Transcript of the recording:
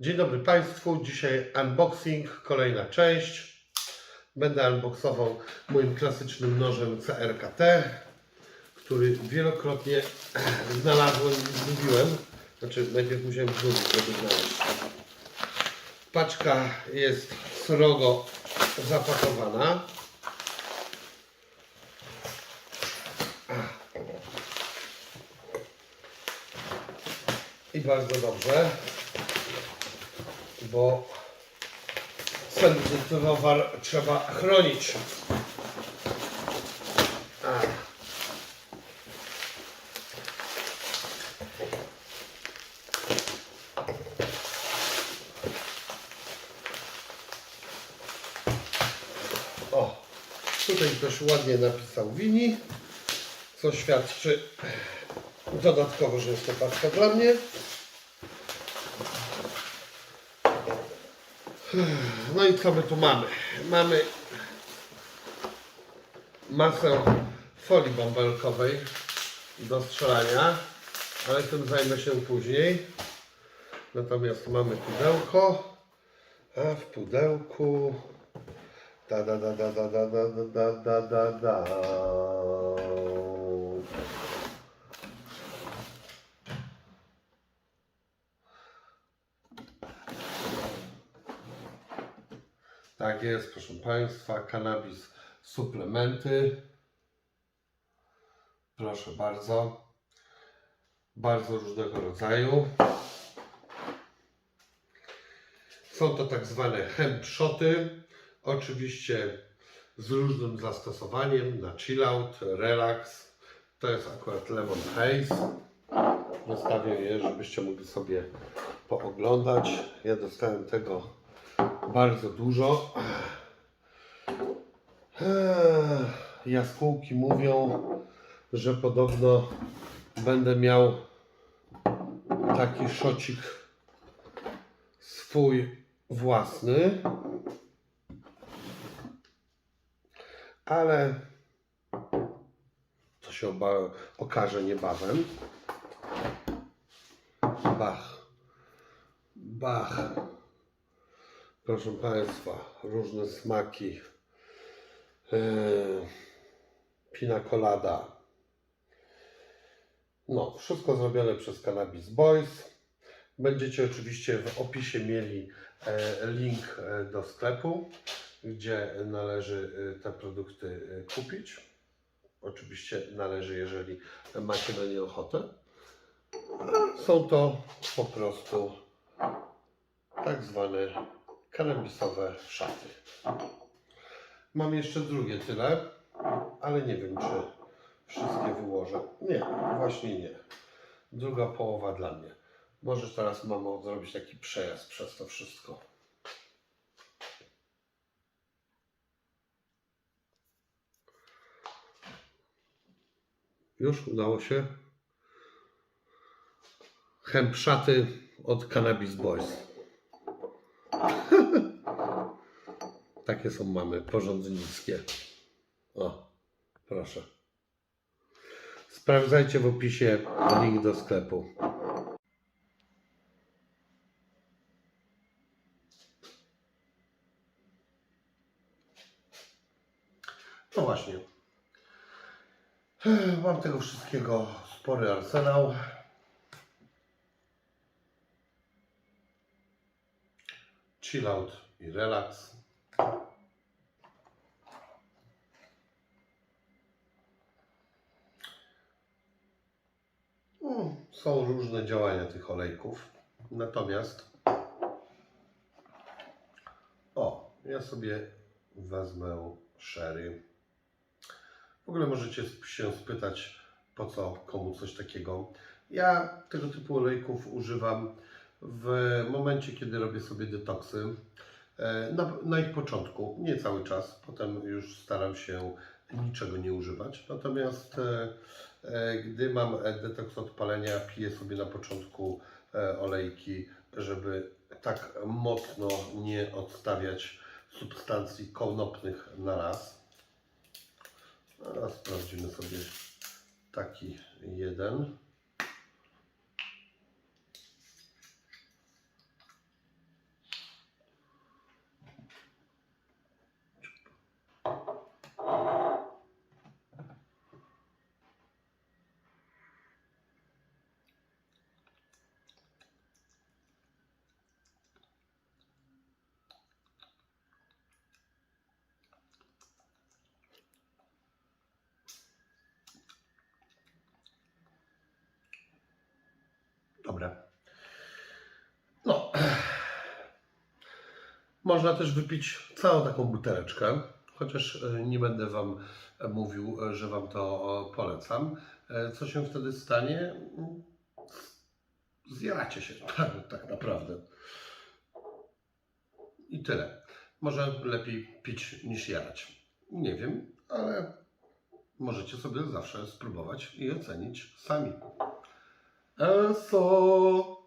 Dzień dobry Państwu. Dzisiaj unboxing, kolejna część. Będę unboxował moim klasycznym nożem CRKT, który wielokrotnie znalazłem i zgubiłem. Znaczy, najpierw musiałem zgubić, żeby znaleźć. Paczka jest srogo zapakowana. I bardzo dobrze, bo senny towar trzeba chronić. O, tutaj też ładnie napisał Wini, co świadczy dodatkowo, że jest to paczka dla mnie. No i co my tu mamy? Mamy masę folii bąbelkowej do strzelania, ale tym zajmę się później. Natomiast mamy pudełko, a w pudełku da da da da da da da da da da da Tak jest, proszę Państwa, kanabis suplementy. Proszę bardzo. Bardzo różnego rodzaju. Są to tak zwane hemp shoty. Oczywiście z różnym zastosowaniem na chill out, relax. To jest akurat Lemon Haze. Zostawię je, żebyście mogli sobie pooglądać. Ja dostałem tego bardzo dużo. Jaskółki mówią, że podobno będę miał taki szocik swój własny. Ale to się okaże niebawem. Bach. Bach. Proszę Państwa, różne smaki. Yy, pina colada. No, wszystko zrobione przez Cannabis Boys. Będziecie oczywiście w opisie mieli e, link e, do sklepu, gdzie należy e, te produkty e, kupić. Oczywiście należy, jeżeli macie na nie ochotę. Są to po prostu tak zwane kanabisowe szaty. Mam jeszcze drugie tyle, ale nie wiem, czy wszystkie wyłożę. Nie, właśnie nie. Druga połowa dla mnie. Może teraz mamo zrobić taki przejazd przez to wszystko. Już udało się. Hemp szaty od Cannabis Boys. Takie są mamy, porządnickie. O, proszę. Sprawdzajcie w opisie link do sklepu. No właśnie. Mam tego wszystkiego spory arsenał. Chill out i relax. Mm, Są różne działania tych olejków. Natomiast o, ja sobie wezmę sherry. W ogóle możecie się spytać, po co komu coś takiego. Ja tego typu olejków używam w momencie, kiedy robię sobie detoksy. E, Na, na ich początku, nie cały czas, potem już staram się niczego nie używać. Natomiast e, e, gdy mam detoks od palenia, piję sobie na początku olejki, żeby tak mocno nie odstawiać substancji konopnych na raz. Teraz sprawdzimy sobie taki jeden. Dobre. No. Można też wypić całą taką buteleczkę, chociaż e, nie będę Wam mówił, e, że Wam to polecam. E, Co się wtedy stanie? Mm, Zjaracie się, tak naprawdę. I tyle. Może lepiej pić niż jarać. Nie wiem, ale możecie sobie zawsze spróbować i ocenić sami. 一首。